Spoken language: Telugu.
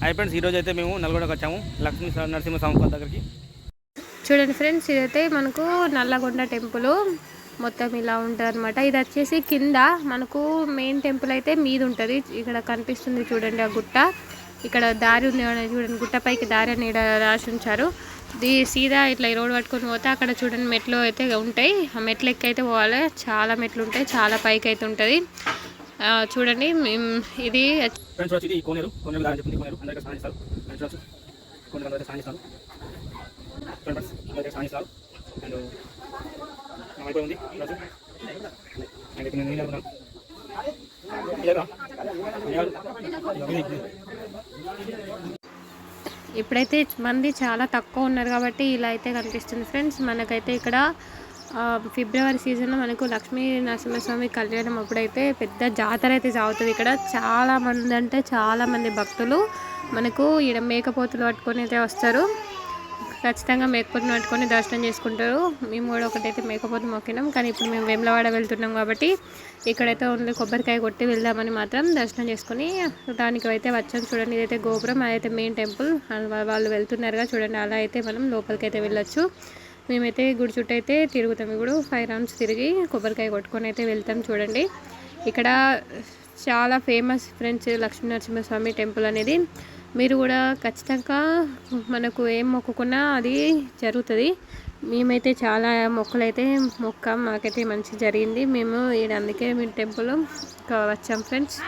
హాయ్ ఫ్రెండ్స్ ఈరోజు అయితే మేము నల్గొండకు వచ్చాము లక్ష్మీ నరసింహ స్వామి దగ్గరికి. చూడండి ఫ్రెండ్స్ ఇదైతే మనకు నల్లగొండ టెంపుల్ మొత్తం ఇలా ఉంటుంది అనమాట ఇది వచ్చేసి కింద మనకు మెయిన్ టెంపుల్ అయితే మీద ఉంటుంది. ఇక్కడ కనిపిస్తుంది చూడండి ఆ గుట్ట. ఇక్కడ దారి ఉంది చూడండి గుట్ట పైకి దారి అని రాసి ఉంచారు. ఇది సీదా ఇట్లా రోడ్ పట్టుకొని పోతే అక్కడ చూడండి మెట్లు అయితే ఉంటాయి. ఆ మెట్లు ఎక్కైతే పోవాలి. చాలా మెట్లు ఉంటాయి చాలా పైకి అయితే ఉంటుంది. చూడండి ఇది కోనేరు. కోనేరు చెప్పింది కోనేరు. అందరికీ ఫ్రెండ్స్ కోనేరు అందరికీ ఫ్రెండ్స్ అందరికీ అండ్ అయిపోయి ఉంది. నేను నీళ్ళు. ఇప్పుడైతే మంది చాలా తక్కువ ఉన్నారు కాబట్టి ఇలా అయితే కనిపిస్తుంది. ఫ్రెండ్స్ మనకైతే ఇక్కడ ఫిబ్రవరి సీజన్లో మనకు లక్ష్మీ నరసింహస్వామి కళ్యాణం అప్పుడైతే పెద్ద జాతర అయితే సాగుతుంది. ఇక్కడ చాలామంది అంటే చాలామంది భక్తులు మనకు ఇక్కడ మేకపోతులు పట్టుకొని అయితే వస్తారు. ఖచ్చితంగా మేకపోతులు పట్టుకొని దర్శనం చేసుకుంటారు. మేము కూడా ఒకటైతే మేకపోతు మొక్కినాం. కానీ ఇప్పుడు మేము వేములవాడ వెళ్తున్నాం కాబట్టి ఇక్కడైతే ఓన్లీ కొబ్బరికాయ కొట్టి వెళ్దామని మాత్రం దర్శనం చేసుకొని దానికి అయితే వచ్చాం. చూడండి ఇదైతే గోపురం అదైతే మెయిన్ టెంపుల్ వాళ్ళు వెళ్తున్నారుగా చూడండి అలా అయితే మనం లోపలికి అయితే వెళ్ళొచ్చు. మేమైతే గుడి చుట్టూ అయితే తిరుగుతాం. ఇప్పుడు ఫైవ్ రౌండ్స్ తిరిగి కొబ్బరికాయ కొట్టుకొని అయితే వెళ్తాం చూడండి. ఇక్కడ చాలా famous friends Lakshmi Narasimhaswamy temple అనేది. మీరు కూడా ఖచ్చితంగా మనకు ఏం మొక్కుకున్నా అది జరుగుతుంది. మేమైతే చాలా మొక్కలు అయితే మాకైతే మంచి జరిగింది. మేము ఈడ అందుకే మీ టెంపుల్ వచ్చాం ఫ్రెండ్స్.